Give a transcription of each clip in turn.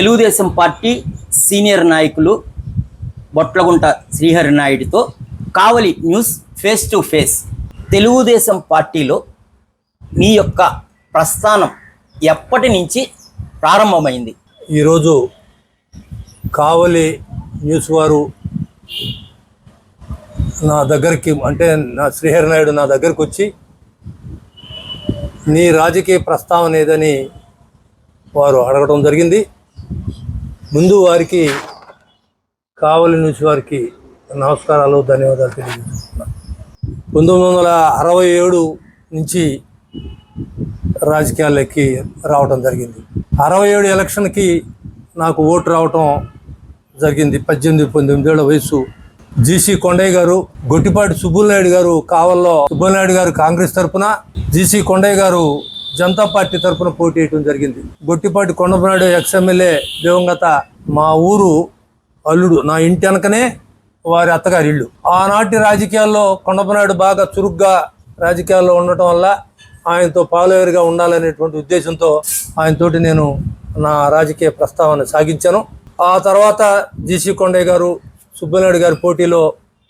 Telugu Desam party senior నాయకులు బొట్లగుంట శ్రీహరి నాయుడితో Kavali news face to face. Telugu Desam పార్టీలో మీ యొక్క ప్రస్థానం ఎప్పటి నుంచి ప్రారంభమైంది? ఈరోజు కావలి న్యూస్ వారు నా దగ్గరికి అంటే నా శ్రీహరి నాయుడు నా దగ్గరికి వచ్చి నీ రాజకీయ ప్రస్తావన ఏదని వారు అడగడం జరిగింది. ముందు వారికి కావలి నుంచి వారికి నమస్కారాలు ధన్యవాదాలు తెలియజేస్తున్నాను. పంతొమ్మిది వందల అరవై ఏడు నుంచి రాజకీయాల్లోకి రావటం జరిగింది. అరవై ఏడు ఎలక్షన్కి నాకు ఓటు రావటం జరిగింది. పద్దెనిమిది పంతొమ్మిది వయసు జీసీ కొండయ్య గారు గొట్టిపాటి సుబ్బులనాయుడు గారు కావల్లో సుబ్బులనాయుడు గారు కాంగ్రెస్ తరఫున జీసీ కొండయ్య గారు జనతా పార్టీ తరపున పోటీ చేయడం జరిగింది. గొట్టిపాటి కొండపనాయుడు ఎక్స్ఎమ్మెల్యే దివంగత మా ఊరు అల్లుడు. నా ఇంటి వెనకనే వారి అత్తగారి ఇల్లు. ఆనాటి రాజకీయాల్లో కొండపనాయుడు బాగా చురుగ్గా రాజకీయాల్లో ఉండటం వల్ల ఆయనతో పాలోయర్గా ఉండాలనేటువంటి ఉద్దేశంతో ఆయనతోటి నేను నా రాజకీయ ప్రస్తావన సాగించాను. ఆ తర్వాత జీసీ కొండయ్య గారు సుబ్బనాయుడు గారి పోటీలో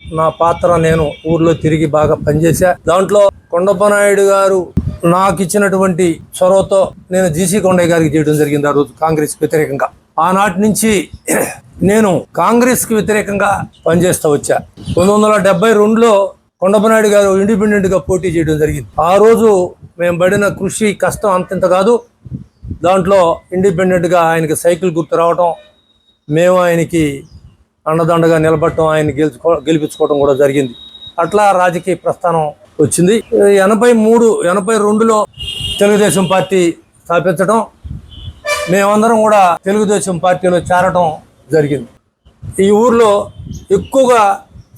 నా పాత్ర నేను ఊర్లో తిరిగి బాగా పనిచేశా. దాంట్లో కొండప్పనాయుడు గారు నాకు ఇచ్చినటువంటి చొరవతో నేను జీసీ కొండయ్య గారికి చేయడం జరిగింది ఆ రోజు కాంగ్రెస్ వ్యతిరేకంగా. ఆనాటి నుంచి నేను కాంగ్రెస్కి వ్యతిరేకంగా పనిచేస్తూ వచ్చా. పంతొమ్మిది వందల డెబ్బై రెండులో కొండపనాయుడు గారు ఇండిపెండెంట్గా పోటీ చేయడం జరిగింది. ఆ రోజు మేము పడిన కృషి కష్టం అంతింత కాదు. దాంట్లో ఇండిపెండెంట్గా ఆయనకి సైకిల్ గుర్తు రావటం మేము ఆయనకి అండదండగా నిలబడటం ఆయన గెలుచుకో గెలిపించుకోవడం కూడా జరిగింది. అట్లా రాజకీయ ప్రస్థానం వచ్చింది. ఎనభై మూడు ఎనభై రెండులో తెలుగుదేశం పార్టీ స్థాపించడం మేమందరం కూడా తెలుగుదేశం పార్టీలో చేరటం జరిగింది. ఈ ఊర్లో ఎక్కువగా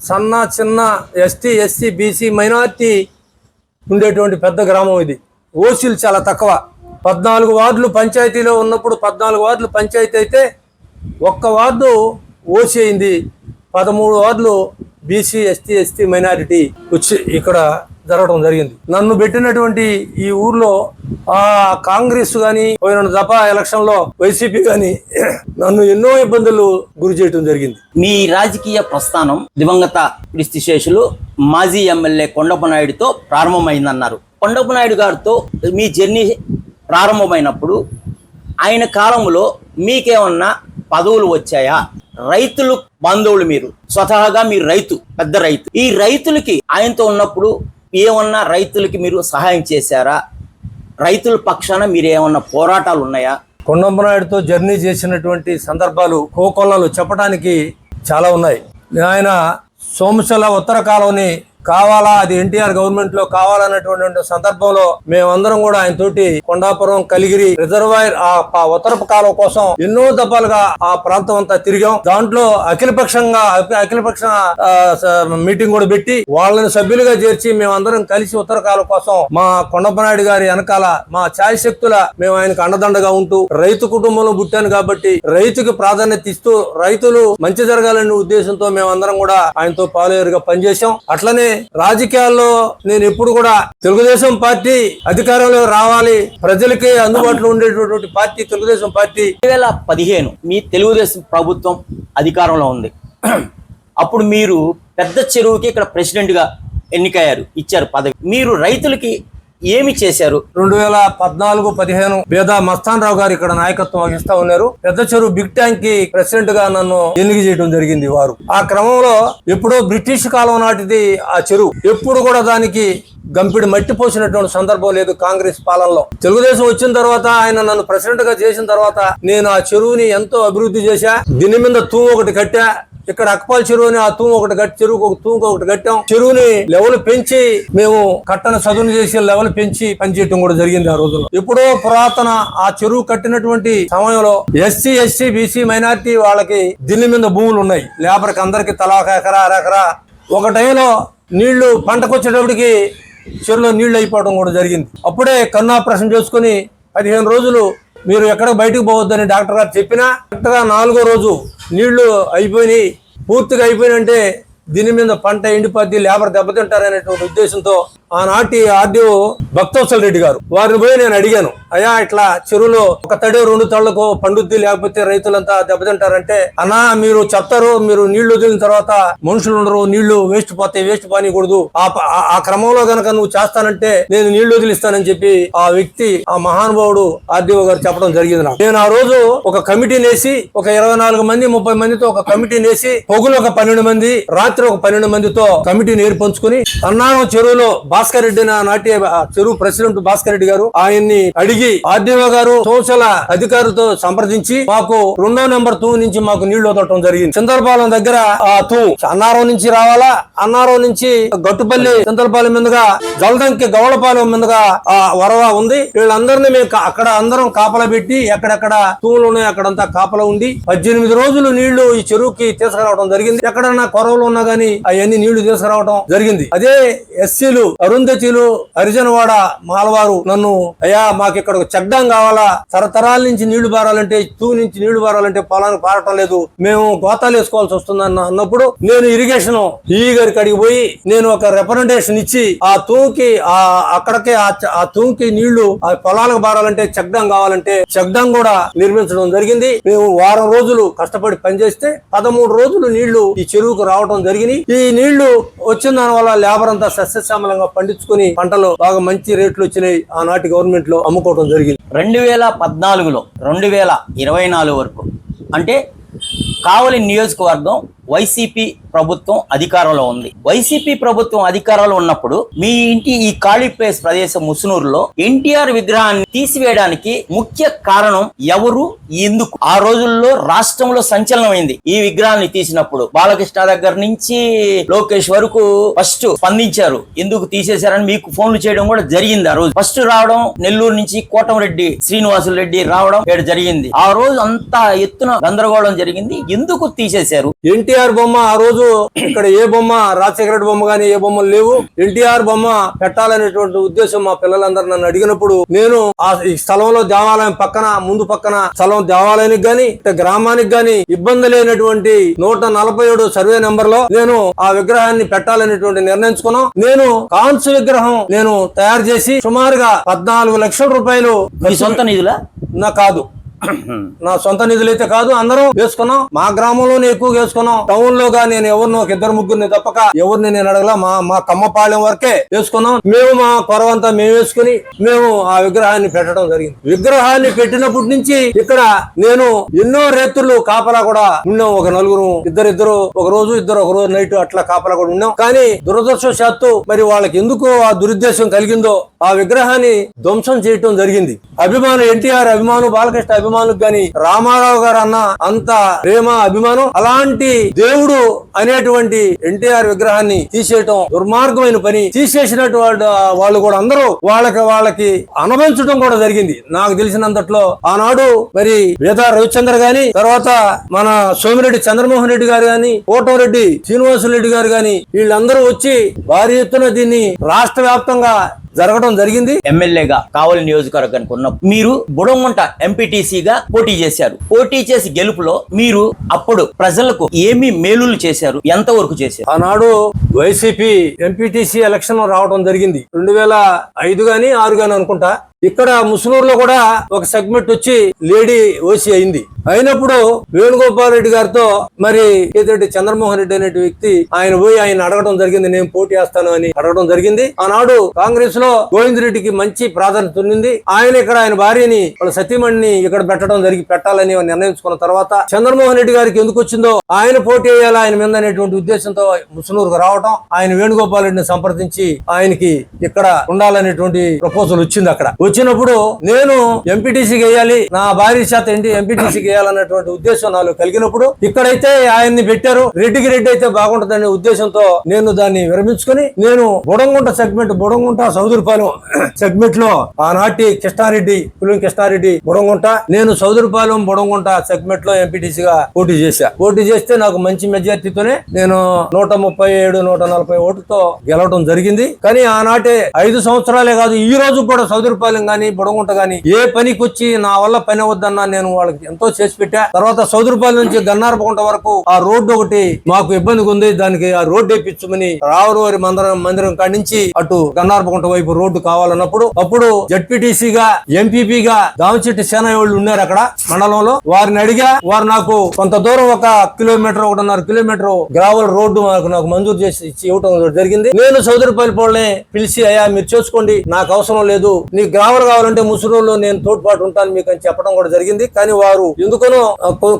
సన్న చిన్న ఎస్టీ ఎస్సీ బీసీ మైనార్టీ ఉండేటువంటి పెద్ద గ్రామం ఇది. ఓసీలు చాలా తక్కువ. పద్నాలుగు వార్డులు పంచాయతీలో ఉన్నప్పుడు పద్నాలుగు వార్డులు పంచాయతీ అయితే ఒక్క వార్డు ఓసీ అయింది. పదమూడు వార్డులు బీసీ ఎస్టీ ఎస్టీ మైనారిటీ వచ్చి ఇక్కడ జరగడం జరిగింది. నన్ను పెట్టినటువంటి ఈ ఊర్లో ఆ కాంగ్రెస్ గాని పోయిన దఫా ఎలక్షన్లో వైసీపీ గాని నన్ను ఎన్నో ఇబ్బందులు గురి చేయడం జరిగింది. మీ రాజకీయ ప్రస్థానం దివంగత క్రిస్తిశేషులు మాజీ ఎమ్మెల్యే కొండపనాయుడితో ప్రారంభమైందన్నారు. కొండపనాయుడు గారితో మీ జర్నీ ప్రారంభమైనప్పుడు ఆయన కాలంలో మీకేమన్నా పదవులు వచ్చాయా? రైతులు బాంధవులు మీరు. స్వతహాగా మీరు రైతు పెద్ద రైతు. ఈ రైతులకి ఆయనతో ఉన్నప్పుడు ఏమన్నా రైతులకి మీరు సహాయం చేశారా? రైతుల పక్షాన మీరు ఏమన్నా పోరాటాలు ఉన్నాయా? కొండంబనాయుడుతో జర్నీ చేసినటువంటి సందర్భాలు కోకొల్లలు చెప్పడానికి చాలా ఉన్నాయి. ఆయన సోమశల ఉత్తర కాలనీ కావాలా? అది ఎన్టీఆర్ గవర్నమెంట్లో కావాలన్నటువంటి సందర్భంలో మేమందరం కూడా ఆయన తోటి కొండాపురం కలిగిరి రిజర్వాయర్ ఆ ఉత్తరపు కాలం కోసం ఎన్నో దఫాలుగా ఆ ప్రాంతం అంతా తిరిగాం. దాంట్లో అఖిలపక్షంగా అఖిలపక్ష మీటింగ్ కూడా పెట్టి వాళ్ళని సభ్యులుగా చేర్చి మేమందరం కలిసి ఉత్తర కాలం కోసం మా కొండపనాయుడు గారి వెనకాల మా ఛాయ శక్తుల మేము ఆయనకు అండదండగా ఉంటూ రైతు కుటుంబంలో పుట్టాను కాబట్టి రైతుకి ప్రాధాన్యత ఇస్తూ రైతులు మంచి జరగాలనే ఉద్దేశంతో మేమందరం కూడా ఆయనతో పాలేరుగా పనిచేశాం. అట్లనే రాజకీయాల్లో నేను ఎప్పుడు కూడా తెలుగుదేశం పార్టీ అధికారంలో రావాలి ప్రజలకి అందుబాటులో ఉండేటటువంటి పార్టీ తెలుగుదేశం పార్టీ. రెండు వేల పదిహేను మీ తెలుగుదేశం ప్రభుత్వం అధికారంలో ఉంది. అప్పుడు మీరు పెద్ద చెరువుకి ఇక్కడ ప్రెసిడెంట్గా ఎన్నికయ్యారు ఇచ్చారు పదవి. మీరు రైతులకి ఏమి చేశారు? రెండు వేల పద్నాలుగు పదిహేను బేదా మస్తాన్ రావు గారు ఇక్కడ నాయకత్వం వహిస్తా ఉన్నారు. పెద్ద చెరువు బిగ్ ట్యాంక్కి ప్రెసిడెంట్గా నన్ను ఎన్నిక చేయడం జరిగింది వారు. ఆ క్రమంలో ఎప్పుడో బ్రిటిష్ కాలం నాటిది ఆ చెరువు. ఎప్పుడు కూడా దానికి గంపిడి మట్టి పోసినటువంటి సందర్భం లేదు కాంగ్రెస్ పాలనలో. తెలుగుదేశం వచ్చిన తర్వాత ఆయన నన్ను ప్రెసిడెంట్గా చేసిన తర్వాత నేను ఆ చెరువుని ఎంతో అభివృద్ధి చేశా. దీని మీద తూము ఒకటి కట్టా. ఇక్కడ అక్పాల్ చెరువు అని ఆ తూము ఒకటి కట్టి చెరువుకు ఒక తూముకు ఒకటి కట్టాం. చెరువుని లెవెల్ పెంచి మేము కట్టన చదువును చేసి లెవెల్ పెంచి పనిచేయటం కూడా జరిగింది ఆ రోజుల్లో. ఎప్పుడో పురాతన ఆ చెరువు కట్టినటువంటి సమయంలో ఎస్సీ ఎస్సీ బీసీ మైనారిటీ వాళ్ళకి దిల్లి మీద భూములు ఉన్నాయి. లేబర్కి అందరికి తలా ఒక ఎకరా అరెకరా. ఒక టైంలో నీళ్ళు పంటకు వచ్చేటప్పటికి చెరువులో నీళ్ళు అయిపోవడం కూడా జరిగింది. అప్పుడే కన్ను ఆపరేషన్ చేసుకుని పదిహేను రోజులు మీరు ఎక్కడ బయటకు పోవద్దని డాక్టర్ గారు చెప్పినా కరెక్ట్గా నాలుగో రోజు నీళ్ళు అయిపోయినాయి. పూర్తిగా అయిపోయినంటే దీని మీద పంట ఎండిపోద్ది లేబర్ దెబ్బతింటారనేటువంటి ఉద్దేశంతో ఆనాటి ఆర్డీఓ భక్తోత్సల రెడ్డి గారు. వారిని పోయి నేను అడిగాను అయ్యా ఇట్లా చెరువులో ఒక తడి రెండు తళ్ళకు పండుద్ది లేకపోతే రైతులంతా దెబ్బతింటారంటే అన్నా మీరు చెప్తారు మీరు నీళ్ళు వదిలిన తర్వాత మనుషులు ఉండరు నీళ్ళు వేస్ట్ పోతాయి వేస్ట్ పానీకూడదు. ఆ ఆ క్రమంలో గనక నువ్వు చేస్తానంటే నేను నీళ్ళు వదిలిస్తానని చెప్పి ఆ వ్యక్తి ఆ మహానుభావుడు ఆర్డీఓ గారు చెప్పడం జరిగింది నాకు. నేను ఆ రోజు ఒక కమిటీని వేసి ఒక ఇరవై నాలుగు మంది ముప్పై మందితో ఒక కమిటీని వేసి పొగులు ఒక పన్నెండు మంది రాత్రి ఒక పన్నెండు మందితో కమిటీని ఏర్పంచుకుని అన్నారం చెరువులో భాస్కర్ రెడ్డి నాటి చెరువు ప్రెసిడెంట్ భాస్కర్ రెడ్డి గారు ఆయన్ని అడిగి ఆర్డీఓ గారు సోషల అధికారులతో సంప్రదించి మాకు రెండో నెంబర్ తూ నుంచి మాకు నీళ్ళు వదలటం జరిగింది. చంద్రపాలెం దగ్గర ఆ తూ అన్నారం నుంచి రావాలా? అన్నారం నుంచి గట్టుపల్లి చంద్రపాలెం మీదుగా జలదంకి గౌడపాలెం మీదుగా ఆ వరవ ఉంది. వీళ్ళందరినీ మేము అక్కడ అందరం కాపలా పెట్టి ఎక్కడెక్కడ తూములు ఉన్నాయి అక్కడంతా కాపలా ఉండి పద్దెనిమిది రోజులు నీళ్ళు ఈ చెరువుకి తీసుకురావడం జరిగింది. ఎక్కడన్నా కొరవలు ఉన్నా గానీ అవన్నీ నీళ్ళు తీసుకురావడం జరిగింది. అదే ఎస్సీలు అరుంధతిలు హరిజనవాడ మాలవారు నన్ను అయ్యా మాకు ఇక్కడ ఒక చెడ్డం కావాలా? తరతరాల నుంచి నీళ్ళు పారాలంటే తూ నుంచి నీళ్ళు పారాలంటే పొలానికి పారటం లేదు. మేము గోతాలు వేసుకోవాల్సి వస్తుంది అన్న అన్నప్పుడు నేను ఇరిగేషన్ ఈ గారికి అడిగి పోయి నేను ఒక రిప్రజెంటేషన్ ఇచ్చి ఆ తూకి ఆ అక్కడికే ఆ ఆ తూకి నీళ్ళు ఆ పొలాలకు పారాలంటే చెడ్డం కావాలంటే చెడ్డం కూడా నిర్మించడం జరిగింది. మేము వారం రోజులు కష్టపడి పనిచేస్తే పదమూడు రోజులు నీళ్ళు ఈ చెరువుకు రావడం జరిగింది. ఈ నీళ్ళు వచ్చిన దాని వల్ల లేబర్ అంతా సస్యశ్యామలంగా పండించుకుని పంటలు బాగా మంచి రేట్లు వచ్చినాయి. ఆనాటి గవర్నమెంట్లో అమ్ముకోవడం జరిగింది. రెండు వేల పద్నాలుగులో రెండు వేల ఇరవై నాలుగు వరకు. అంటే కావలి నియోజకవర్గం వైసీపీ ప్రభుత్వం అధికారంలో ఉంది. వైసీపీ ప్రభుత్వం అధికారంలో ఉన్నప్పుడు మీ ఇంటి ఈ ఖాళీ ప్లేస్ ప్రదేశం ముసునూరులో ఎన్టీఆర్ విగ్రహాన్ని తీసివేయడానికి ముఖ్య కారణం ఎవరు ఎందుకు? ఆ రోజుల్లో రాష్ట్రంలో సంచలనమైంది. ఈ విగ్రహాన్ని తీసినప్పుడు బాలకృష్ణ దగ్గర నుంచి లోకేష్ వరకు ఫస్ట్ స్పందించారు. ఎందుకు తీసేశారని మీకు ఫోన్లు చేయడం కూడా జరిగింది ఆ రోజు. ఫస్ట్ రావడం నెల్లూరు నుంచి కోటంరెడ్డి శ్రీనివాసులు రెడ్డి రావడం జరిగింది. ఆ రోజు అంతా ఎత్తున గందరగోళం జరిగింది. ఎందుకు తీసేశారు? ఎన్టీఆర్ బొమ్మ ఆ రోజు ఇక్కడ ఏ బొమ్మ రాజశేఖర రెడ్డి బొమ్మ గానీ ఏ బొమ్మలు లేవు. ఎన్టీఆర్ బొమ్మ పెట్టాలనేటువంటి ఉద్దేశం మా పిల్లలందరూ నన్ను అడిగినప్పుడు నేను ఆ ఈ స్థలంలో దేవాలయం పక్కన ముందు పక్కన స్థలం దేవాలయానికి గాని గ్రామానికి గాని ఇబ్బంది లేనటువంటి నూట నలభై ఏడు సర్వే నెంబర్లో నేను ఆ విగ్రహాన్ని పెట్టాలనేటువంటి నిర్ణయించుకున్నాం. నేను కాంస్య విగ్రహం నేను తయారు చేసి సుమారుగా పద్నాలుగు లక్షల రూపాయలు మీ సొంత నిధులా? నా కాదు. నా సొంత నిధులైతే కాదు అందరం వేసుకున్నాం. మా గ్రామంలోనే ఎక్కువగా వేసుకున్నాం. టౌన్ లోగా నేను ఎవరినో ఒక ఇద్దరు ముగ్గురిని తప్పక ఎవరిని నేను అడగల మా మా కమ్మపాళెం వరకే వేసుకున్నాం. మేము మా కొరవంతా మేము వేసుకుని మేము ఆ విగ్రహాన్ని పెట్టడం జరిగింది. విగ్రహాన్ని పెట్టినప్పటి నుంచి ఇక్కడ నేను ఎన్నో రేతులు కాపలా కూడా ఉన్నాం. ఒక నలుగురు ఇద్దరిద్దరు ఒక రోజు ఇద్దరు ఒక రోజు నైట్ అట్లా కాపలా కూడా ఉన్నాం. కానీ దురదృష్టవశాత్తు మరి వాళ్ళకి ఎందుకు ఆ దురుద్దేశం కలిగిందో ఆ విగ్రహాన్ని ధ్వంసం చేయటం జరిగింది. అభిమానం ఎన్టీఆర్ అభిమాను బాలకృష్ణ అభిమాను అభిమానులకు గాని రామారావు గారు అన్న అంత ప్రేమ అభిమానం అలాంటి దేవుడు అనేటువంటి ఎన్టీఆర్ విగ్రహాన్ని తీసేయటం దుర్మార్గమైన పని. తీసేసినట్టు వాళ్ళు వాళ్ళు కూడా అందరూ వాళ్ళకి వాళ్ళకి అనుభవించడం కూడా జరిగింది. నాకు తెలిసినంతట్లో ఆనాడు మరి వేదా రవిచంద్ర గాని తర్వాత మన సోమిరెడ్డి చంద్రమోహన్ రెడ్డి గారు గాని కోటంరెడ్డి శ్రీనివాసులు రెడ్డి గారు గాని వీళ్ళందరూ వచ్చి భారీ ఎత్తున దీన్ని రాష్ట్ర వ్యాప్తంగా జరగడం జరిగింది. ఎమ్మెల్యేగా కావలి నియోజకవర్గానికి ఉన్నప్పుడు మీరు బుడంగుంట ఎంపీటీసీగా పోటీ చేశారు. పోటీ చేసి గెలుపులో మీరు అప్పుడు ప్రజలకు ఏమి మేలులు చేశారు? ఎంత వరకు చేశారు? ఆనాడు వైసీపీ ఎంపీటీసీ ఎలక్షన్ రావడం జరిగింది. రెండు వేల ఐదు గాని ఆరు గాని అనుకుంటా. ఇక్కడ ముసునూరులో కూడా ఒక సెగ్మెంట్ వచ్చి లేడీ ఓసి అయింది. అయినప్పుడు వేణుగోపాల్ రెడ్డి గారితో మరి ఏదంటే చంద్రమోహన్ రెడ్డి అనే వ్యక్తి ఆయన పోయి ఆయన అడగడం జరిగింది నేను పోటీ చేస్తాను అని అడగడం జరిగింది. ఆనాడు కాంగ్రెస్లో గోవింద్ రెడ్డికి మంచి ప్రాధాన్యత ఉండింది ఆయన ఇక్కడ ఆయన భార్యని వాళ్ళ సతీమణిని ఇక్కడ పెట్టడం జరిగి పెట్టాలని నిర్ణయించుకున్న తర్వాత చంద్రమోహన్ రెడ్డి గారికి ఎందుకు వచ్చిందో ఆయన పోటీ చేయాలి ఆయన మీద అనేటువంటి ఉద్దేశంతో ముసునూరుకు రావడం ఆయన వేణుగోపాల్ రెడ్డిని సంప్రదించి ఆయనకి ఇక్కడ ఉండాలనేటువంటి ప్రపోజల్ వచ్చింది అక్కడ. వచ్చినప్పుడు నేను ఎంపీటీసీకి వేయాలి నా భార్య చేత ఏంటి ఎంపీటీసీకి వేయాలన్నటువంటి ఉద్దేశం నాలో కలిగినప్పుడు ఇక్కడైతే ఆయన్ని పెట్టారు. రెడ్డికి రెడ్డి అయితే బాగుంటుందనే ఉద్దేశంతో నేను దాన్ని విరమించుకుని నేను బుడంగుంట సెగ్మెంట్ బుడంగుంట సౌదరిపాలెం సెగ్మెంట్లో ఆనాటి కృష్ణారెడ్డి పులిం కృష్ణారెడ్డి బుడంగుంట నేను సౌదరిపాలెం బుడంగుంట సెగ్మెంట్లో ఎంపీటీసీగా పోటీ చేశా. పోటీ చేస్తే నాకు మంచి మెజార్టీతోనే నేను నూట ముప్పై ఏడు నూట నలభై ఓటుతో గెలవడం జరిగింది. కానీ ఆనాటి ఐదు సంవత్సరాలే కాదు ఈ రోజు కూడా సౌదరిపాలెం సౌదరిపాలెం గానీ బుడగుంట గానీ ఏ పనికి వచ్చి నా వల్ల పని అవద్దన్నా నేను వాళ్ళకి ఎంతో చేసి పెట్టా. తర్వాత సౌదరిపాలెం నుంచి గన్నారపకుంట వరకు ఆ రోడ్డు ఒకటి మాకు ఇబ్బందిగా ఉంది. దానికి ఆ రోడ్డు వేపించమని రావులవారి మందిరం మందిరం కాడి నుంచి అటు గన్నారపకుంట వైపు రోడ్డు కావాలన్నప్పుడు అప్పుడు జడ్పీటీసీగా ఎంపీపీగా దామచెట్టి సేన వాళ్ళు ఉన్నారు అక్కడ మండలంలో. వారిని అడిగా వారు నాకు కొంత దూరం ఒక కిలోమీటర్ ఒకటిన్నర కిలోమీటర్ గ్రావల్ రోడ్డు నాకు నాకు మంజూరు చేసి ఇచ్చి ఇవ్వటం జరిగింది. నేను సౌదరిపల్లి పోళ్ళని పిలిచి అయ్యా మీరు చేసుకోండి నాకు అవసరం లేదు. నీకు గ్రావెల్ కావాలంటే ముసురులో నేను తోడ్పాటు ఉంటాను మీకు అని చెప్పడం కూడా జరిగింది. కానీ వారు ఎందుకనో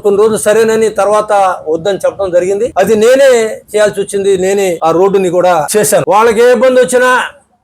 కొన్ని రోజులు సరేనని తర్వాత వద్దని చెప్పడం జరిగింది. అది నేనే చేయాల్సి వచ్చింది. నేనే ఆ రోడ్డుని కూడా చేశాను. వాళ్ళకి ఏ ఇబ్బంది వచ్చినా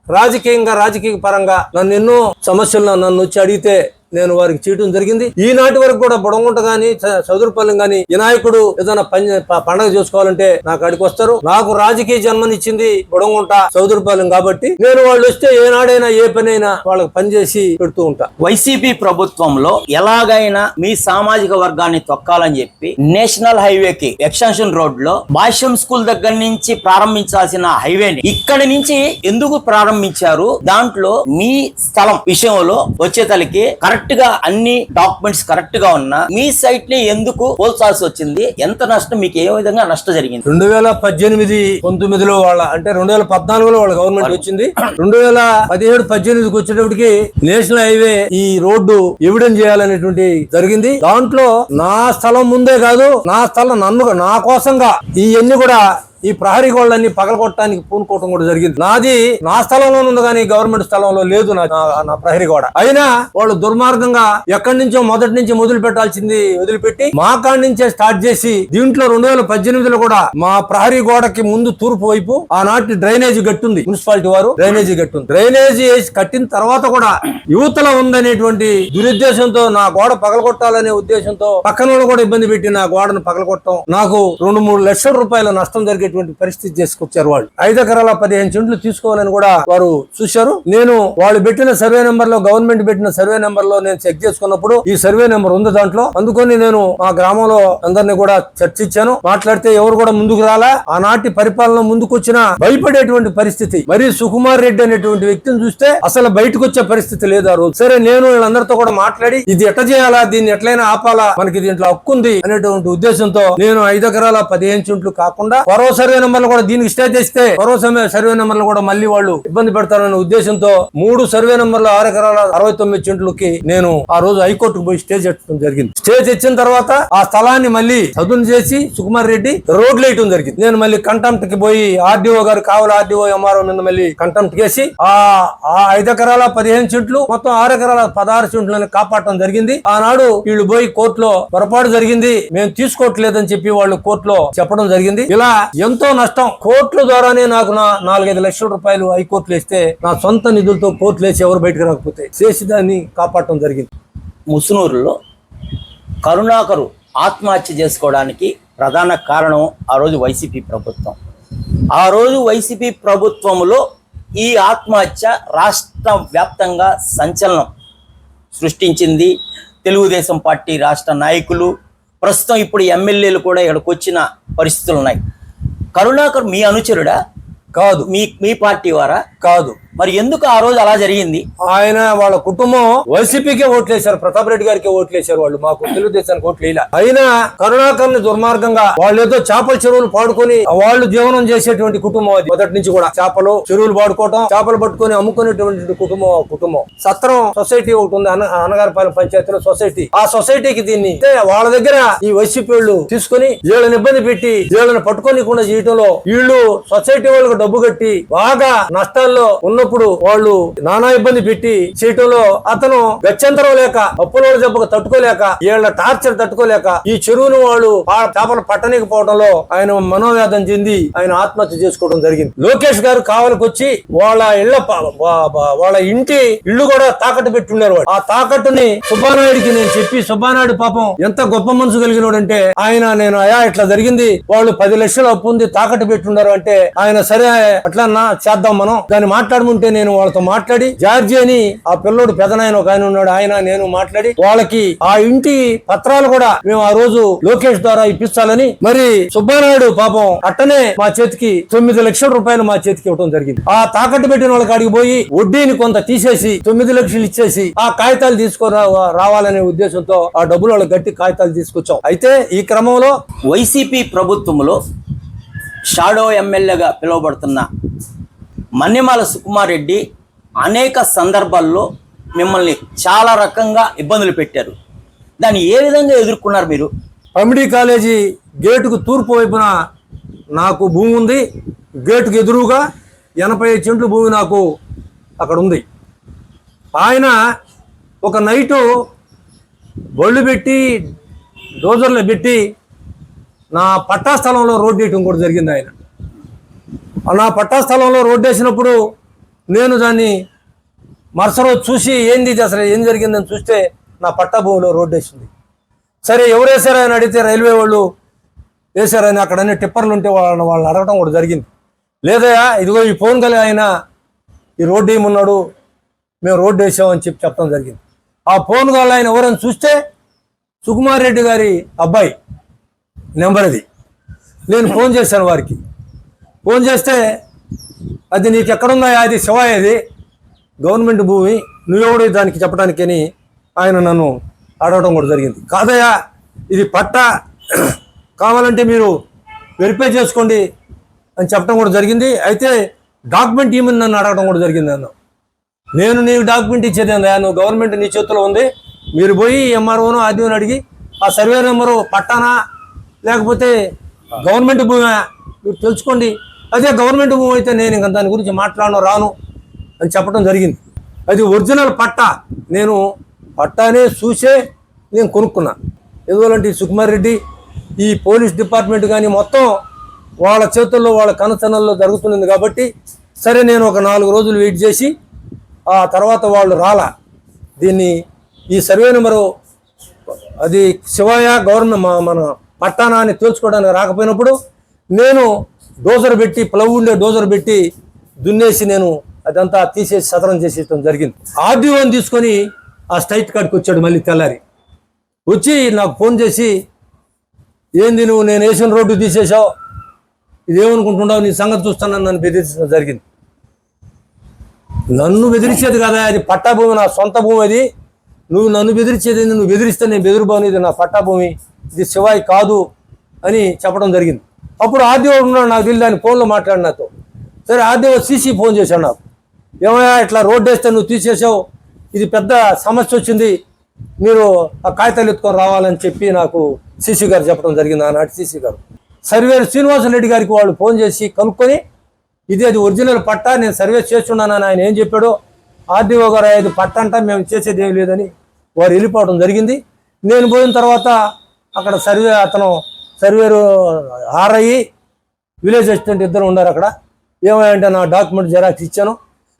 రాజకీయంగా రాజకీయ పరంగా నన్ను ఎన్నో సమస్యలు నన్ను వచ్చి అడిగితే నేను వారికి చేయడం జరిగింది. ఈనాటి వరకు కూడా బుడంగుంట గాని చ- చదురుపల్లెం గాని వినాయకుడు ఏదైనా పని పండగ చేసుకోవాలంటే నాకు అడిగి వస్తారు నాకు రాజకీయ జన్మనిచ్చింది బుడంగుంట చౌదరిపాలెం కాబట్టి నేను వాళ్ళు వస్తే ఏనాడైనా ఏ పని అయినా వాళ్ళకి పని చేసి పెడుతూ ఉంటా. వైసీపీ ప్రభుత్వంలో ఎలాగైనా మీ సామాజిక వర్గాన్ని తొక్కాలని చెప్పి నేషనల్ హైవే కి ఎక్స్టెన్షన్ రోడ్లో భాష్యం స్కూల్ దగ్గర నుంచి ప్రారంభించాల్సిన హైవేని ఇక్కడి నుంచి ఎందుకు ప్రారంభించారు? దాంట్లో మీ స్థలం విషయంలో వచ్చేతలకి కరెక్ట్ గా అన్ని డాక్యుమెంట్స్ కరెక్ట్గా ఉన్నా మీ సైట్ని ఎందుకు పోల్చాల్సి వచ్చింది? ఎంత నష్టం? మీకు ఏ విధంగా నష్టం జరిగింది? రెండు వేల పద్దెనిమిది పంతొమ్మిదిలో వాళ్ళ అంటే రెండు వేల పద్నాలుగులో వాళ్ళ గవర్నమెంట్ వచ్చింది. రెండు వేల పదిహేడు పద్దెనిమిదికి వచ్చేటప్పటికి నేషనల్ హైవే ఈ రోడ్డు ఎవిడెన్స్ చేయాలనేటువంటి జరిగింది. దాంట్లో నా స్థలం ముందే కాదు నా స్థలం నన్ను నా కోసంగా ఇవన్నీ కూడా ఈ ప్రహరీ గోళ్ళన్ని పగలగొట్టడానికి పూనుకోవటం కూడా జరిగింది. నాది నా స్థలంలో ఉంది కానీ గవర్నమెంట్ స్థలంలో లేదు నా నా- ప్రహరీ గోడ. అయినా వాళ్ళు దుర్మార్గంగా ఎక్కడి నుంచో మొదటి నుంచి మొదలు పెట్టాల్సింది వదిలిపెట్టి మా కాడి నుంచే స్టార్ట్ చేసి దీంట్లో రెండు వేల పద్దెనిమిదిలో కూడా మా ప్రహరీ గోడకి ముందు తూర్పు వైపు ఆనాటి డ్రైనేజీ గట్టుంది మున్సిపాలిటీ వారు డ్రైనేజీ గట్టుంది డ్రైనేజీ వేసి కట్టిన తర్వాత కూడా యువతల ఉందనేటువంటి దురుద్దేశంతో నా గోడ పగలగొట్టాలనే ఉద్దేశంతో పక్కన వాళ్ళు కూడా ఇబ్బంది పెట్టి నా గోడను పగలగొట్టడం నాకు రెండు మూడు లక్షల రూపాయల నష్టం అనేటువంటి పరిస్థితి చేసుకొచ్చారు వాళ్ళు. ఐదు ఎకరాల పదిహేను చెంట్లు తీసుకోవాలని కూడా వారు చూశారు. నేను వాళ్ళు పెట్టిన సర్వే నెంబర్లో గవర్నమెంట్ పెట్టిన సర్వే నెంబర్లో నేను చెక్ చేసుకున్నప్పుడు ఈ సర్వే నెంబర్ ఉంది దాంట్లో. అందుకని నేను మా గ్రామంలో అందరినీ కూడా చర్చించాను. మాట్లాడితే ఎవరు కూడా ముందుకు రాలా. ఆనాటి పరిపాలన ముందుకొచ్చిన భయపడేటువంటి పరిస్థితి. మరి సుకుమార్ రెడ్డి అనేటువంటి వ్యక్తిని చూస్తే అసలు బయటకు వచ్చే పరిస్థితి లేదు ఆ రోజు. సరే నేను వీళ్ళందరితో కూడా మాట్లాడి ఇది ఎట్ట చేయాలా దీన్ని ఎట్లయినా ఆపాలా మనకి దీంట్లో హక్కుంది అనేటువంటి ఉద్దేశంతో నేను ఐదు ఎకరాల పదిహేను చుంట్లు కాకుండా భరోసా సర్వే నెంబర్లు కూడా దీనికి స్టే చేస్తే మరో సర్వే నెంబర్లు కూడా మళ్ళీ వాళ్ళు ఇబ్బంది పెడతారనే ఉద్దేశంతో మూడు సర్వే నెంబర్లు ఆరు ఎకరాల అరవై తొమ్మిది చెంట్లకి నేను ఆ రోజు హైకోర్టుకు పోయి స్టే చేయడం జరిగింది. స్టే తెచ్చిన తర్వాత ఆ స్థలాన్ని మళ్ళీ సదును చేసి సుకుమార్ రెడ్డి రోడ్లు వేయటం జరిగింది. నేను మళ్ళీ కంటెంప్ట్కి పోయి ఆర్డీఓ గారు కావాలి ఆర్డీఓ ఎంఆర్ఓ నిన్న మళ్ళీ కంటెంప్ట్ చేసి ఆ ఐదు ఎకరాల పదిహేను చెంట్లు మొత్తం ఆరు ఎకరాల పదహారు చెంట్లను కాపాడటం జరిగింది. ఆనాడు వీళ్ళు పోయి కోర్టులో పొరపాటు జరిగింది. మేము తీసుకోవట్లేదని చెప్పి వాళ్ళు కోర్టులో చెప్పడం జరిగింది. ఇలా ఎంతో నష్టం. కోర్టుల ద్వారానే నాకు నా నాలుగైదు లక్షల రూపాయలు హైకోర్టులు వేస్తే నా సొంత నిధులతో కోర్టులు వేసి ఎవరు బయటకు రాకపోతే చేసి దాన్ని కాపాడటం జరిగింది. ముసునూరులో కరుణాకరు ఆత్మహత్య చేసుకోవడానికి ప్రధాన కారణం ఆ రోజు వైసీపీ ప్రభుత్వం. ఆ రోజు వైసీపీ ప్రభుత్వంలో ఈ ఆత్మహత్య రాష్ట్ర వ్యాప్తంగా సంచలనం సృష్టించింది. తెలుగుదేశం పార్టీ రాష్ట్ర నాయకులు ప్రస్తుతం ఇప్పుడు ఎమ్మెల్యేలు కూడా ఇక్కడికి వచ్చిన పరిస్థితులు ఉన్నాయి కరుణాకర్ మీ అనుచరుడా? కాదు. మీ మీ పార్టీ వారా? కాదు. మరి ఎందుకు ఆ రోజు అలా జరిగింది? ఆయన వాళ్ళ కుటుంబం వైసీపీకే ఓట్లేశారు ప్రతాప్ రెడ్డి గారికి ఓట్లేశారు వాళ్ళు. మాకు తెలుగుదేశానికి ఓట్లు వేయలే. అయినా కరుణాకర్ దుర్మార్గంగా వాళ్ళు ఏదో చేపల చెరువులు పాడుకొని వాళ్ళు జీవనం చేసేటువంటి కుటుంబం అది. మొదటి నుంచి కూడా చేపలు చెరువులు పాడుకోవటం చేపలు పట్టుకొని అమ్ముకునేటువంటి కుటుంబం కుటుంబం. సత్రం సొసైటీ ఒకటి ఉంది అన పంచాయతీలో సొసైటీ. ఆ సొసైటీకి దీన్ని వాళ్ళ దగ్గర ఈ వైసీపీ వాళ్ళు తీసుకొని వీళ్ళని ఇబ్బంది పెట్టి వీళ్ళని పట్టుకోనికుండా చేయటంలో వీళ్ళు సొసైటీ వాళ్ళకు డబ్బు కట్టి బాగా నష్టాల్లో ఉన్న ఉన్నప్పుడు వాళ్ళు నానా ఇబ్బంది పెట్టి చేయటంలో అతను గత్యంతరం లేక అప్పుల జబ్బకు తట్టుకోలేక వీళ్ళ టార్చర్ తట్టుకోలేక ఈ చెరువును వాళ్ళు ఆ చేపలు పట్టనీకపోవడంలో ఆయన మనోవేదం చెంది ఆయన ఆత్మహత్య చేసుకోవడం జరిగింది. లోకేష్ గారు కావలికి వాళ్ళ ఇళ్ళ వాళ్ళ ఇంటి ఇల్లు కూడా తాకట్టు పెట్టున్నారు వాడు. ఆ తాకట్టుని సుబ్బానాయుడికి నేను చెప్పి సుబ్బానాయుడు పాపం ఎంత గొప్ప మనసు కలిగినోడంటే ఆయన నేను అయా ఇట్లా జరిగింది. వాళ్ళు పది లక్షలు అప్పు ఉంది తాకట్టు పెట్టున్నారు అంటే ఆయన సరే అట్లా చేద్దాం మనం. దాన్ని మాట్లాడు ఉంటే నేను వాళ్ళతో మాట్లాడి జార్జి అని ఆ పిల్లోడు పెదనాయన ఒక ఆయన ఉన్నాడు ఆయన నేను మాట్లాడి వాళ్ళకి ఆ ఇంటి పత్రాలు కూడా మేము ఆ రోజు లోకేష్ ద్వారా ఇప్పించాలని మరి సుబ్బానాయుడు పాపం అట్టనే మా చేతికి తొమ్మిది లక్షల రూపాయలు మా చేతికి ఇవ్వడం జరిగింది. ఆ తాకట్టు పెట్టిన వాళ్ళ కాడికి పోయి వడ్డీని కొంత తీసేసి తొమ్మిది లక్షలు ఇచ్చేసి ఆ కాగితాలు తీసుకొని రావాలనే ఉద్దేశంతో ఆ డబ్బులు వాళ్ళకి గట్టి కాగితాలు తీసుకొచ్చాం. అయితే ఈ క్రమంలో వైసీపీ ప్రభుత్వంలో షాడో ఎమ్మెల్యేగా పిలువబడుతున్న మన్యమాల సుకుమార్ రెడ్డి అనేక సందర్భాల్లో మిమ్మల్ని చాలా రకంగా ఇబ్బందులు పెట్టారు. దాన్ని ఏ విధంగా ఎదుర్కొన్నారు మీరు? పమిడి కాలేజీ గేటుకు తూర్పు వైపున నాకు భూమి ఉంది. గేటుకు ఎదురుగా ఎనభై చెంట్లు భూమి నాకు అక్కడ ఉంది. ఆయన ఒక నైటు బళ్ళు పెట్టి డోజర్లు పెట్టి నా పట్టా స్థలంలో రోడ్డు వేయటం కూడా జరిగింది ఆయన. నా పట్టా స్థలంలో రోడ్డు వేసినప్పుడు నేను దాన్ని మరుసరోజు చూసి ఏంది అసలు ఏం జరిగిందని చూస్తే నా పట్టా భూమిలో రోడ్డు వేసింది. సరే ఎవరు వేశారని అడిగితే రైల్వే వాళ్ళు వేశారని అక్కడ అన్ని టిప్పర్లు ఉంటే వాళ్ళని వాళ్ళని అడగడం కూడా జరిగింది. లేదయా ఇదిగో ఈ ఫోన్ కలిగి ఆయన ఈ రోడ్డు ఏమున్నాడు మేము రోడ్డు వేసామని చెప్పి చెప్పడం జరిగింది. ఆ ఫోన్ కాల్ ఆయన ఎవరని చూస్తే సుకుమార్ రెడ్డి గారి అబ్బాయి నెంబర్ అది. నేను ఫోన్ చేశాను వారికి. ఫోన్ చేస్తే అది నీకు అది శివాయ అది? గవర్నమెంట్ భూమి నువ్వెవడు దానికి చెప్పడానికని ఆయన నన్ను అడగడం కూడా జరిగింది. కాదయ్యా ఇది పట్ట. కావాలంటే మీరు వెరిఫై చేసుకోండి అని చెప్పడం కూడా జరిగింది. అయితే డాక్యుమెంట్ ఏమని నన్ను అడగడం కూడా జరిగింది అన్న. నేను నీకు డాక్యుమెంట్ ఇచ్చేది ఏందా నువ్వు గవర్నమెంట్ నీ చేతిలో ఉంది. మీరు పోయి ఎంఆర్ఓను ఆర్డీఓని అడిగి ఆ సర్వే నెంబరు పట్టానా? లేకపోతే గవర్నమెంట్ భూమి? మీరు తెలుసుకోండి. అదే గవర్నమెంట్ భూమి అయితే నేను ఇంకా దాని గురించి మాట్లాడను రాను. అని చెప్పడం జరిగింది. అది ఒరిజినల్ పట్టా. నేను పట్టానే చూసే నేను కొనుక్కున్నా. ఎందువలంటే ఈ సుకుమార్ రెడ్డి ఈ పోలీస్ డిపార్ట్మెంట్ కానీ మొత్తం వాళ్ళ చేతుల్లో వాళ్ళ కనచనల్లో జరుగుతున్నది కాబట్టి సరే నేను ఒక నాలుగు రోజులు వెయిట్ చేసి ఆ తర్వాత వాళ్ళు రాలా. దీన్ని ఈ సర్వే నెంబరు అది శివయ గవర్నమెంట్ మన పట్టానా అని తేల్చుకోవడానికి రాకపోయినప్పుడు నేను డోజర్ పెట్టి ప్లవ్ ఉండే డోజర్ పెట్టి దున్నేసి నేను అదంతా తీసేసి సదరం చేసేయటం జరిగింది. ఆర్డీఓని తీసుకొని ఆ స్టైట్ కార్డ్కి వచ్చాడు మళ్ళీ తెల్లారి. వచ్చి నాకు ఫోన్ చేసి ఏంది నువ్వు నేను వేసిన రోడ్డు తీసేసావు ఇదేమనుకుంటున్నావు? నీ సంగతి చూస్తానని నన్ను బెదిరించడం జరిగింది. నన్ను బెదిరించేది కదా? అది పట్టా భూమి నా సొంత భూమి అది. నువ్వు నన్ను బెదిరించేది నువ్వు బెదిరిస్తే నేను బెదిరిపోను ఇది నా పట్టా భూమి. ఇది శివాయి కాదు అని చెప్పడం జరిగింది. అప్పుడు ఆర్డీఓ ఉన్నాడు నాకు తెలియదు ఆయన ఫోన్లో మాట్లాడి నాతో. సరే ఆర్డీఓ సీసీ ఫోన్ చేశాడు నాకు. ఏమయ్యా ఇట్లా రోడ్డు వేస్తే నువ్వు తీసేసావు ఇది పెద్ద సమస్య వచ్చింది మీరు ఆ కాగితాలు ఎత్తుకొని రావాలని చెప్పి నాకు సీసీ గారు చెప్పడం జరిగింది ఆనాటి సీసీ గారు. సర్వేరు శ్రీనివాసరెడ్డి గారికి వాళ్ళు ఫోన్ చేసి కనుక్కొని ఇది అది ఒరిజినల్ పట్టా నేను సర్వే చేస్తున్నానని ఆయన ఏం చెప్పాడో ఆర్డీఓ గారు ఐదు పట్ట అంట మేము చేసేది ఏం లేదని వారు వెళ్ళిపోవడం జరిగింది. నేను పోయిన తర్వాత అక్కడ సర్వే అతను సర్వేరు ఆర్ఐ విలేజ్ అసిస్టెంట్ ఇద్దరు ఉన్నారు అక్కడ. ఏమంటే నా డాక్యుమెంట్ జెరాక్స్ ఇచ్చాను.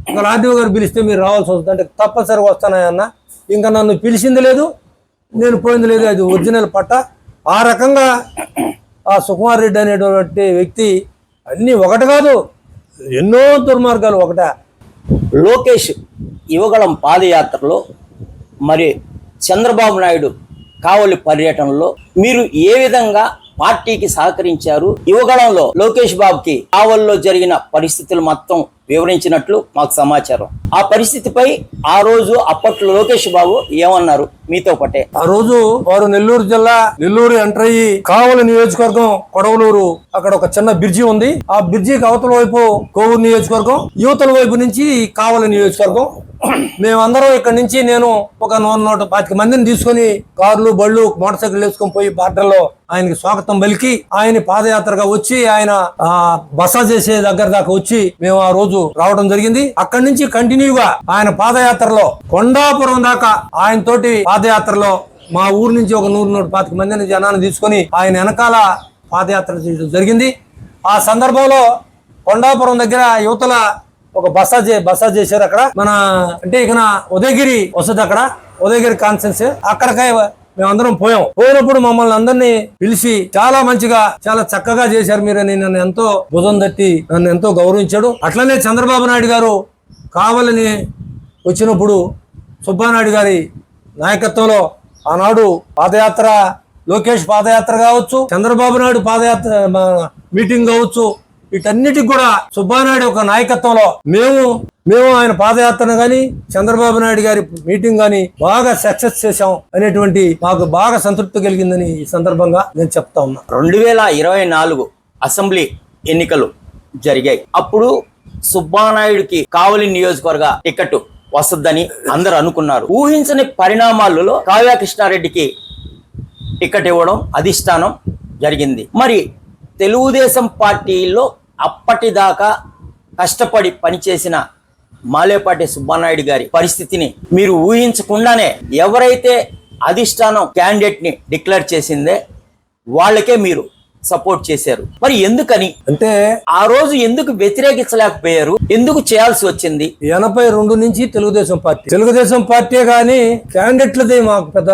ఇంకా ఆర్డీఓ గారు పిలిస్తే మీరు రావాల్సి వస్తుంది. అంటే తప్పనిసరిగా వస్తానన్న ఇంకా నన్ను పిలిచింది లేదు. నేను పోయింది లేదు. అది ఒరిజినల్ పట్ట. ఆ రకంగా ఆ సుకుమార్ రెడ్డి అనేటువంటి వ్యక్తి అన్నీ ఒకటి కాదు ఎన్నో దుర్మార్గాలు ఒకట. లోకేష్ యువగళం పాదయాత్రలో మరి చంద్రబాబు నాయుడు కావలి పర్యటనలో మీరు ఏ విధంగా పార్టీకి సహకరించారు. యువగళంలో లోకేష్ బాబుకి ఆవల్లో జరిగిన పరిస్థితులు మొత్తం వివరించినట్లు మాకు సమాచారం. ఆ పరిస్థితిపై ఆ రోజు అప్పట్లో లోకేష్ బాబు ఏమన్నారు? మీతో పట్టే ఆ రోజు వారు నెల్లూరు జిల్లా నెల్లూరు ఎంటర్ అయ్యి కావలి నియోజకవర్గం కొడవలూరు అక్కడ ఒక చిన్న బ్రిడ్జి ఉంది. ఆ బ్రిడ్జికి అవతల వైపు కోవూరు నియోజకవర్గం యువతల వైపు నుంచి కావలి నియోజకవర్గం మేమందరం ఇక్కడ నుంచి నేను ఒక నూరు నూట పాతిక మందిని తీసుకొని కార్లు బళ్ళు మోటార్ సైకిల్ వేసుకొని పోయి బార్డర్లో ఆయనకి స్వాగతం పలికి ఆయన పాదయాత్రగా వచ్చి ఆయన బస చేసే దగ్గర దాకా వచ్చి మేము ఆ రోజు రావడం జరిగింది. అక్కడి నుంచి కంటిన్యూగా ఆయన పాదయాత్రలో కొండాపురం దాకా ఆయన తోటి పాదయాత్రలో మా ఊరు నుంచి ఒక నూరు నూట పాతిక మందిని జనాన్ని తీసుకొని ఆయన వెనకాల పాదయాత్ర చేయడం జరిగింది. ఆ సందర్భంలో కొండాపురం దగ్గర యువతల ఒక బస బస చేశారు అక్కడ. మన అంటే ఇక్కడ ఉదయగిరి వస్తుంది అక్కడ ఉదయగిరి కాన్సెన్స్ అక్కడికే మేమందరం పోయాం. పోయినప్పుడు మమ్మల్ని అందరినీ పిలిచి చాలా మంచిగా చాలా చక్కగా చేశారు మీరు. అని నన్ను ఎంతో భుజం తట్టి నన్ను ఎంతో గౌరవించాడు. అట్లనే చంద్రబాబు నాయుడు గారు కావాలని వచ్చినప్పుడు సుబ్బానాయుడు గారి నాయకత్వంలో ఆనాడు పాదయాత్ర లోకేష్ పాదయాత్ర కావచ్చు చంద్రబాబు నాయుడు పాదయాత్ర మీటింగ్ కావచ్చు వీటన్నిటికి కూడా సుబ్బానాయుడు ఒక నాయకత్వంలో మేము మేము ఆయన పాదయాత్రను గాని చంద్రబాబు నాయుడు గారి మీటింగ్ గాని బాగా సక్సెస్ చేశాం అనేటువంటి మాకు బాగా సంతృప్తి కలిగిందని ఈ సందర్భంగా నేను చెప్తా ఉన్నా. రెండు వేల ఇరవై నాలుగు అసెంబ్లీ ఎన్నికలు జరిగాయి. అప్పుడు సుబ్బానాయుడికి కావలి నియోజకవర్గ టికెట్ వస్తుందని అందరు అనుకున్నారు. ఊహించని పరిణామాలలో కావ్య కృష్ణారెడ్డికి టికెట్ ఇవ్వడం అధిష్టానం జరిగింది. మరి తెలుగుదేశం పార్టీలో అప్పటిదాకా కష్టపడి పనిచేసిన మాలేపాటి సుబ్బానాయుడు గారి పరిస్థితిని మీరు ఊహించకుండానే ఎవరైతే అధిష్టానం క్యాండిడేట్ని డిక్లేర్ చేసిందే వాళ్ళకే మీరు సపోర్ట్ చేశారు. మరి ఎందుకని? అంటే ఆ రోజు ఎందుకు వ్యతిరేకించలేకపోయారు? ఎందుకు చేయాల్సి వచ్చింది? ఎనభై రెండు నుంచి తెలుగుదేశం పార్టీ. తెలుగుదేశం పార్టీ కానీ క్యాండిడేట్లది మాకు పెద్ద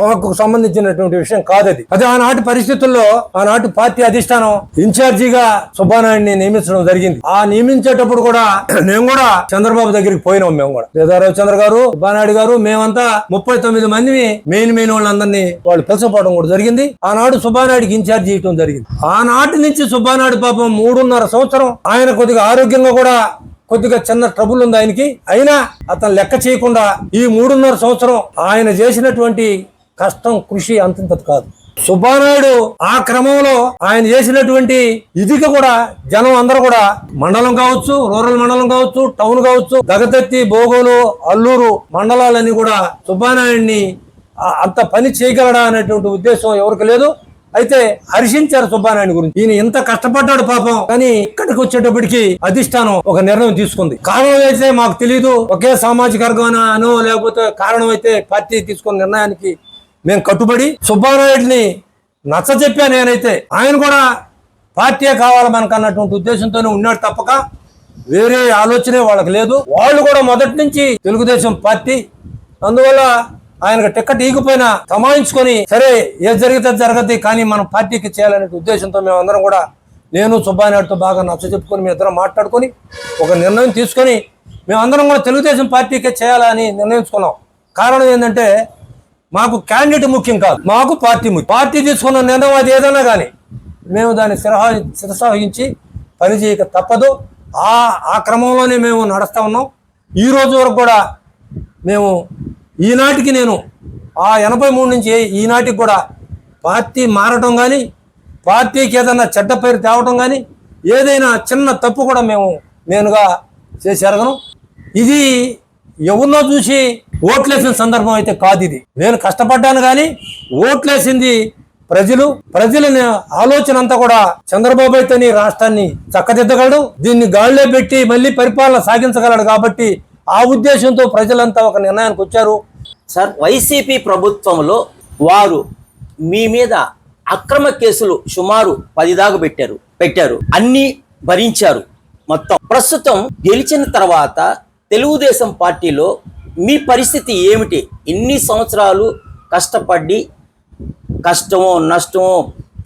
మాకు సంబంధించినటువంటి విషయం కాదది. అది ఆనాటి పరిస్థితుల్లో ఆనాటి పార్టీ అధిష్టానం ఇన్ఛార్జిగా సుబ్బానాయుడిని నియమించడం జరిగింది. ఆ నియమించేటప్పుడు కూడా మేము కూడా చంద్రబాబు దగ్గరికి పోయినాం మేము కూడా. లేదా రవిచంద్ర గారు సుబ్బానాయుడు గారు మేమంతా ముప్పై తొమ్మిది మందిని మెయిన్ మెయిన్ వాళ్ళందరినీ వాళ్ళు పిలిచిపోవడం కూడా జరిగింది. ఆనాడు సుబ్బానాయుడికి ఇన్ఛార్జ్ చేయడం జరిగింది. ఆనాటి నుంచి సుబ్బానాయుడు పాపం మూడున్నర సంవత్సరం ఆయన కొద్దిగా ఆరోగ్యంగా కూడా కొద్దిగా చిన్న ట్రబుల్ ఉంది ఆయనకి. అయినా అతను లెక్క చేయకుండా ఈ మూడున్నర సంవత్సరం ఆయన చేసినటువంటి కష్టం కృషి అంతంత కాదు. సుబ్బానాయుడు ఆ క్రమంలో ఆయన చేసినటువంటి ఇదికి కూడా జనం అందరూ కూడా మండలం కావచ్చు రూరల్ మండలం కావచ్చు టౌన్ కావచ్చు దగతెత్తి బోగోలు అల్లూరు మండలాలన్నీ కూడా సుబ్బానాయుడిని అంత పని చేయగలడా అనేటువంటి ఉద్దేశం ఎవరికి లేదు. అయితే హర్షించారు సుబ్బారాయణ గురించి. ఈయన ఎంత కష్టపడ్డాడు పాపం. కానీ ఇక్కడికి వచ్చేటప్పటికి అధిష్టానం ఒక నిర్ణయం తీసుకుంది. కారణం అయితే మాకు తెలియదు ఒకే సామాజిక వర్గం లేకపోతే కారణం అయితే పార్టీ తీసుకున్న నిర్ణయానికి మేము కట్టుబడి సుబ్బారాయుడిని నచ్చ చెప్పా నేనైతే. ఆయన కూడా పార్టీ కావాలి మనకు అన్నటువంటి ఉద్దేశంతోనే ఉన్నాడు తప్పక. వేరే ఆలోచనే వాళ్ళకి లేదు. వాళ్ళు కూడా మొదటి నుంచి తెలుగుదేశం పార్టీ. అందువల్ల ఆయనకు టికెట్ ఈగిపోయిన తమాయించుకొని సరే ఏది జరిగితే జరగద్ది కానీ మనం పార్టీకి చేయాలనే ఉద్దేశంతో మేము అందరం కూడా నేను సుబ్బానాయుడుతో బాగా నచ్చ చెప్పుకొని మీ ఇద్దరం మాట్లాడుకొని ఒక నిర్ణయం తీసుకొని మేమందరం కూడా తెలుగుదేశం పార్టీకే చేయాలని నిర్ణయించుకున్నాం. కారణం ఏంటంటే మాకు క్యాండిడేట్ ముఖ్యం కాదు మాకు పార్టీ ముఖ్యం. పార్టీ తీసుకున్న నిర్ణయం అది ఏదైనా కానీ మేము దాన్ని శిరహా శిరసాహించి పనిచేయక తప్పదు. ఆ ఆ క్రమంలోనే మేము నడుస్తూ ఉన్నాం. ఈ రోజు వరకు కూడా మేము ఈనాటికి నేను ఆ ఎనభై మూడు నుంచి ఈనాటికి కూడా పార్టీ మారటం కానీ పార్టీకి ఏదైనా చెడ్డ పేరు తేవటం కానీ ఏదైనా చిన్న తప్పు కూడా మేము నేనుగా చేసేరగను ఇది ఎవరినో చూసి ఓట్లేసిన సందర్భం అయితే కాదు ఇది. నేను కష్టపడ్డాను కానీ ఓట్లేసింది ప్రజలు. ప్రజలని ఆలోచన అంతా కూడా చంద్రబాబు అయితేనే రాష్ట్రాన్ని చక్కదిద్దగలడు. దీన్ని గాడిలో పెట్టి మళ్ళీ పరిపాలన సాగించగలడు కాబట్టి ఆ ఉద్దేశంతో ప్రజలంతా ఒక నిర్ణయానికి వచ్చారు. సార్ వైసీపీ ప్రభుత్వంలో వారు మీ మీద అక్రమ కేసులు సుమారు పది దాకా పెట్టారు పెట్టారు. అన్ని భరించారు మొత్తం. ప్రస్తుతం గెలిచిన తర్వాత తెలుగుదేశం పార్టీలో మీ పరిస్థితి ఏమిటి? ఎన్ని సంవత్సరాలు కష్టపడి కష్టమో నష్టమో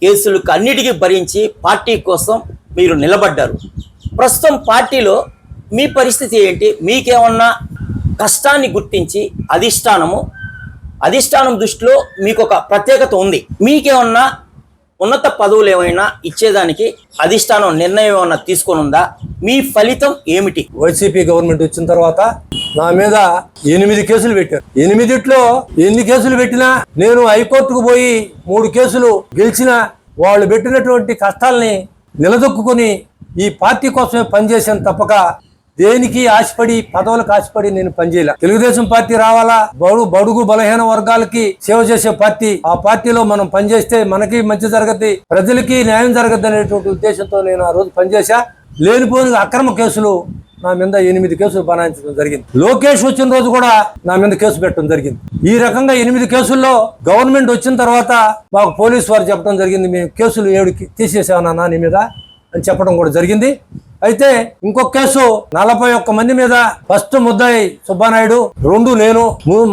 కేసులకు అన్నిటికీ భరించి పార్టీ కోసం మీరు నిలబడ్డారు. ప్రస్తుతం పార్టీలో మీ పరిస్థితి ఏంటి? మీకేమన్నా కష్టాన్ని గుర్తించి అధిష్టానము అధిష్టానం దృష్టిలో మీకు ఒక ప్రత్యేకత ఉంది. మీకేమన్నా ఉన్నత పదవులు ఏమైనా ఇచ్చేదానికి అధిష్టానం నిర్ణయం ఏమన్నా తీసుకొని ఉందా మీ ఫలితం ఏమిటి? వైసీపీ గవర్నమెంట్ వచ్చిన తర్వాత నా మీద ఎనిమిది కేసులు పెట్టారు. ఎనిమిదిట్లో ఎన్ని కేసులు పెట్టినా నేను హైకోర్టుకు పోయి మూడు కేసులు గెలిచిన వాళ్ళు పెట్టినటువంటి కష్టాల్ని నిలదొక్కుని ఈ పార్టీ కోసమే పనిచేసాను తప్పక. దేనికి ఆశపడి పదవులకు ఆశపడి నేను పనిచేయలే. తెలుగుదేశం పార్టీ రావాలా? బడు బడుగు బలహీన వర్గాలకి సేవ చేసే పార్టీ. ఆ పార్టీలో మనం పనిచేస్తే మనకి మంచి జరగద్ది ప్రజలకి న్యాయం జరగద్ది అనేటువంటి ఉద్దేశంతో నేను ఆ రోజు పనిచేశా. లేనిపోని అక్రమ కేసులు నా మీద ఎనిమిది కేసులు బనాయించడం జరిగింది. లోకేష్ వచ్చిన రోజు కూడా నా మీద కేసు పెట్టడం జరిగింది. ఈ రకంగా ఎనిమిది కేసుల్లో గవర్నమెంట్ వచ్చిన తర్వాత మాకు పోలీసు వారు చెప్పడం జరిగింది మేము కేసులు ఏడు తీసేసామన్నా నీ మీద. అని చెప్పడం కూడా జరిగింది. అయితే ఇంకొక కేసు నలభై ఒక్క మంది మీద ఫస్ట్ ముద్దాయి సుబ్బానాయుడు రెండు నేను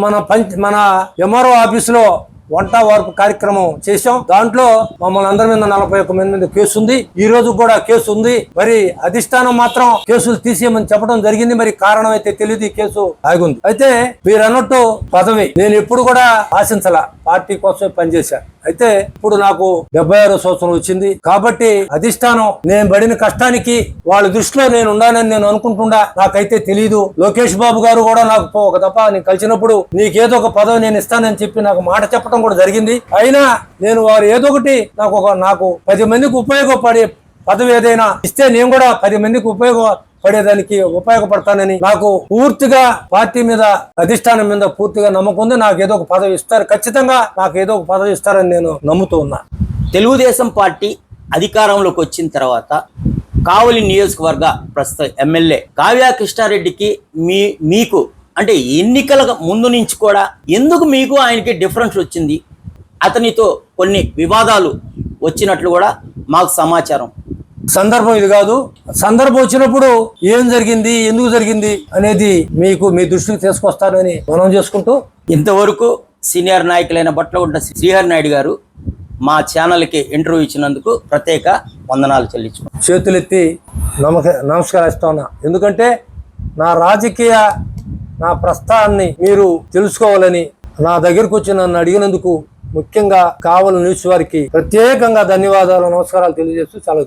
మన పంచ్ మన ఎంఆర్ఓ ఆఫీసులో వంట వార్పు కార్యక్రమం చేశాం. దాంట్లో మమ్మల్ని అందరి మీద నలభై ఒక్క మంది మీద కేసు ఉంది. ఈ రోజు కూడా కేసు ఉంది. మరి అధిష్టానం మాత్రం కేసులు తీసేయమని చెప్పడం జరిగింది. మరి కారణం అయితే తెలియదు. ఈ కేసు ఆగుంది. అయితే మీరు అన్నట్టు పదవి నేను ఎప్పుడు కూడా ఆశించాల. పార్టీ కోసమే పనిచేశా. అయితే ఇప్పుడు నాకు డెబ్బై ఆరో సంవత్సరం వచ్చింది. కాబట్టి అధిష్టానం నేను పడిన కష్టానికి వాళ్ళ దృష్టిలో నేను ఉన్నానని నేను అనుకుంటుండా. నాకైతే తెలియదు లోకేష్ బాబు గారు కూడా నాకు ఒక తప్ప నేను కలిసినప్పుడు నీకేదో ఒక పదవి నేను ఇస్తానని చెప్పి నాకు మాట చెప్పడం కూడా జరిగింది. అయినా నేను వారు ఏదో ఒకటి నాకు ఒక నాకు పది మందికి ఉపయోగపడే పదవి ఏదైనా ఇస్తే నేను కూడా పది మందికి పడేదానికి ఉపయోగపడతానని నాకు పూర్తిగా పార్టీ మీద అధిష్టానం మీద పూర్తిగా నమ్మకం ఉంది. నాకు ఏదో ఒక పదవి ఇస్తారు. ఖచ్చితంగా నాకు ఏదో ఒక పదవి ఇస్తారని నేను నమ్ముతూ ఉన్నా. తెలుగుదేశం పార్టీ అధికారంలోకి వచ్చిన తర్వాత కావలి నియోజకవర్గ ప్రస్తుత ఎమ్మెల్యే కావ్య కృష్ణారెడ్డికి మీ మీకు అంటే ఎన్నికల ముందు నుంచి కూడా ఎందుకు మీకు ఆయనకి డిఫరెన్స్ వచ్చింది? అతనితో కొన్ని వివాదాలు వచ్చినట్లు కూడా మాకు సమాచారం. సందర్భం ఇది కాదు. సందర్భం వచ్చినప్పుడు ఏం జరిగింది ఎందుకు జరిగింది అనేది మీకు మీ దృష్టికి తీసుకొస్తానని మనం చేసుకుంటూ ఇంతవరకు సీనియర్ నాయకులైన బట్లగుంట శ్రీహరి నాయుడు గారు మా ఛానల్కి ఇంటర్వ్యూ ఇచ్చినందుకు ప్రత్యేక వందనాలు చెల్లించుకున్నాం చేతులెత్తి నమక నమస్కరిస్తా ఉన్నా. ఎందుకంటే నా రాజకీయ నా ప్రస్థానాన్ని మీరు తెలుసుకోవాలని నా దగ్గరకు వచ్చి నన్ను అడిగినందుకు ముఖ్యంగా కావలి న్యూస్ వారికి ప్రత్యేకంగా ధన్యవాదాలు నమస్కారాలు తెలియజేస్తూ సెలవు.